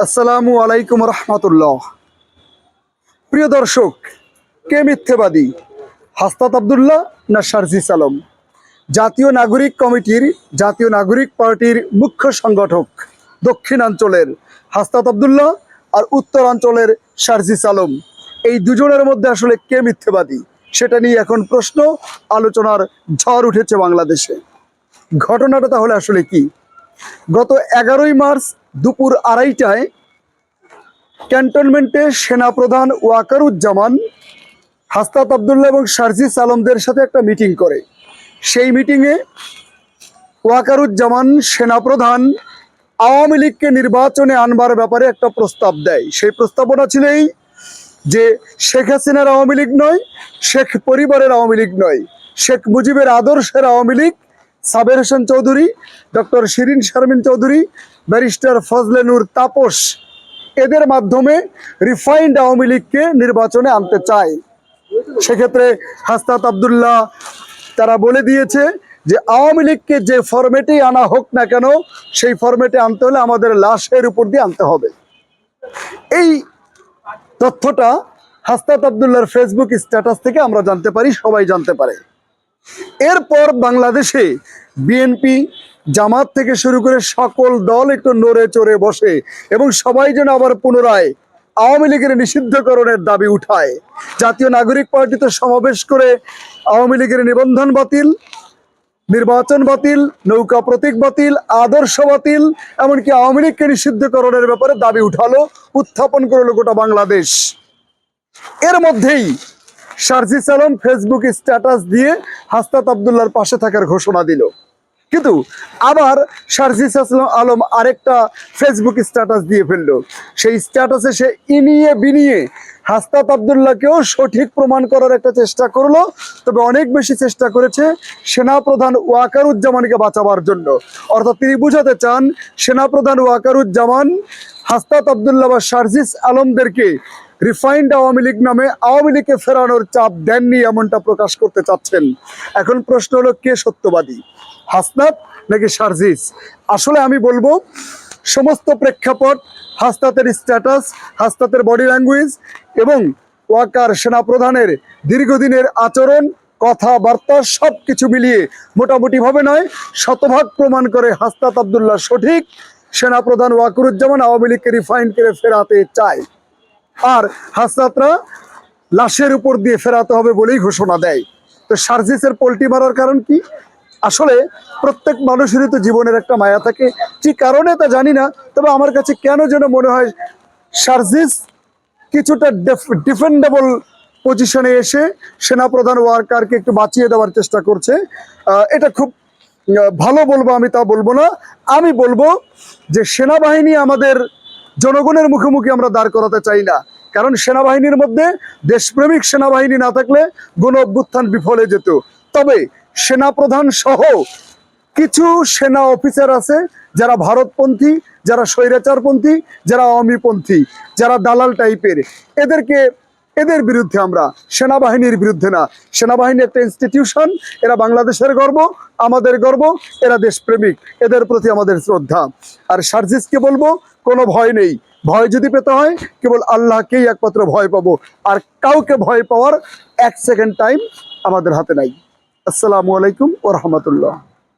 আসসালামু আলাইকুম রহমতুল্লাহ। প্রিয় দর্শক, কে মিথ্যেবাদী? হাস্তাত আবদুল্লাহ না শারজিস আলম জাতীয় নাগরিক কমিটির, জাতীয় নাগরিক পার্টির মুখ্য সংগঠক দক্ষিণাঞ্চলের হাস্তাত আবদুল্লাহ আর উত্তরাঞ্চলের শারজিস আলম এই দুজনের মধ্যে আসলে কে মিথ্যেবাদী? সেটা নিয়ে এখন প্রশ্ন, আলোচনার ঝড় উঠেছে বাংলাদেশে। ঘটনাটা তাহলে আসলে কি? গত এগারোই মার্চ দুপুর আড়াইটায় ক্যান্টনমেন্টে সেনাপ্রধান ওয়াকারুজ্জামান, হাস্তাত আবদুল্লাহ এবং শারজিস আলমদের সাথে একটা মিটিং করে। সেই মিটিংয়ে ওয়াকারুজ্জামান সেনাপ্রধান আওয়ামী লীগকে নির্বাচনে আনবার ব্যাপারে একটা প্রস্তাব দেয়। সেই প্রস্তাবনা ছিল এই যে শেখ হাসিনার আওয়ামী লীগ নয়, শেখ পরিবারের আওয়ামী লীগ নয়, শেখ মুজিবের আদর্শের আওয়ামী লীগ সাবের হোসেন চৌধুরী, ডক্টর শিরিন শারমিন চৌধুরী, ব্যারিস্টার ফজলে নূর তাপস। এদের মাধ্যমে রিফাইন্ড আওয়ামী লীগকে নির্বাচনে আনতে চায়। সেক্ষেত্রে হাস্তাত আবদুল্লাহ তারা বলে দিয়েছে যে, আওয়ামী লীগকে যে ফরম্যাটেই আনা হোক না কেন, সেই ফরম্যাটে আনতে হলে আমাদের লাশের উপর দিয়ে আনতে হবে। এই তথ্যটা হাস্তাত আবদুল্লাহর ফেসবুক স্ট্যাটাস থেকে আমরা জানতে পারি, সবাই জানতে পারে। এরপর বাংলাদেশে বিএনপি জামাত থেকে শুরু করে সকল দল একটু নড়ে চড়ে বসে এবং সবাই যেন আবার পুনরায় আওয়ামী লীগের নিষিদ্ধকরণের দাবি উঠায়। জাতীয় নাগরিক পার্টিতে সমাবেশ করে আওয়ামী লীগের নিবন্ধন বাতিল, নির্বাচন বাতিল, নৌকা প্রতীক বাতিল, আদর্শ বাতিল, এমনকি আওয়ামী লীগকে নিষিদ্ধকরণের ব্যাপারে দাবি উঠালো, উত্থাপন করল গোটা বাংলাদেশ। এর মধ্যেই শারজিস আলম ফেসবুক স্ট্যাটাস দিয়ে হাস্তাত আবদুল্লার পাশে থাকার ঘোষণা দিল। কিন্তু আবার শারজিস আসলাম আলম আরেকটা ফেসবুক স্ট্যাটাস দিয়ে ফেলল। সেই স্ট্যাটাসে সে ইনিয়ে বিনিয়ে হাস্তাত আবদুল্লাহকেও সঠিক প্রমাণ করার একটা চেষ্টা করল। তবে অনেক বেশি চেষ্টা করেছে সেনাপ্রধান ওয়াকারুজ্জামানকে বাঁচাবার জন্য। অর্থাৎ তিনি বুঝাতে চান, সেনাপ্রধান ওয়াকারুজ্জামান হাস্তাত আবদুল্লাহ বা শারজিস আলমদেরকে রিফাইন্ড আওয়ামী লীগ নামে আওয়ামী লীগকে ফেরানোর চাপ দেননি এমনটা প্রকাশ করতে চাচ্ছেন। এখন প্রশ্ন হলো, কে সত্যবাদী? হাসনাত নাকি সার্জিস? আসলে আমি বলব, সমস্ত প্রেক্ষাপট, হাসনাতের স্ট্যাটাস হাসনাতের বডি ল্যাঙ্গুয়েজ এবং ওয়াকার সেনাপ্রধানের দীর্ঘদিনের আচরণ, কথাবার্তা সব কিছু মিলিয়ে মোটামুটিভাবে নয়, শতভাগ প্রমাণ করে হাসনাত আবদুল্লাহ সঠিক সেনাপ্রধান ওয়াকুরুজ্জামান আওয়ামী লীগকে রিফাইন্ড করে ফেরাতে চায়। আর হাসনাতরা লাশের উপর দিয়ে ফেরাতে হবে বলেই ঘোষণা দেয়। তো সার্জিসের পোল্টি মারার কারণ কি? আসলে প্রত্যেক মানুষেরই তো জীবনের একটা মায়া থাকে। কি কারণে তা জানি না, তবে আমার কাছে কেন যেন মনে হয় সার্জিস কিছুটা ডিফেন্ডেবল পজিশনে এসে সেনাপ্রধান ওয়ার্কারকে একটু বাঁচিয়ে দেওয়ার চেষ্টা করছে। এটা খুব ভালো বলব আমি তা বলব না। আমি বলব যে সেনাবাহিনী আমাদের জনগণের মুখোমুখি আমরা দাঁড় করাতে চাই না। কারণ সেনাবাহিনীর মধ্যে দেশপ্রেমিক সেনাবাহিনী না থাকলে গণ অভ্যুত্থান বিফলে যেত। তবে সেনাপ্রধান সহ কিছু সেনা অফিসার আছে, যারা ভারতপন্থী, যারা স্বৈরাচারপন্থী, যারা অমিপন্থী, যারা দালাল টাইপের এদেরকে এদের বিরুদ্ধে আমরা সেনাবাহিনীর বিরুদ্ধে না। সেনাবাহিনী একটা ইনস্টিটিউশন এরা বাংলাদেশের গর্ব, আমাদের গর্ব, এরা দেশপ্রেমিক, এদের প্রতি আমাদের শ্রদ্ধা। আর সার্জিসকে বলব, কোনো ভয় নেই। ভয় যদি পেতে হয়, কেবল আল্লাহকেই একমাত্র ভয় পাবো। আর কাউকে ভয় পাওয়ার এক সেকেন্ড টাইম আমাদের হাতে নাই। আসসালামু আলাইকুম ও রহমতুল্লাহ।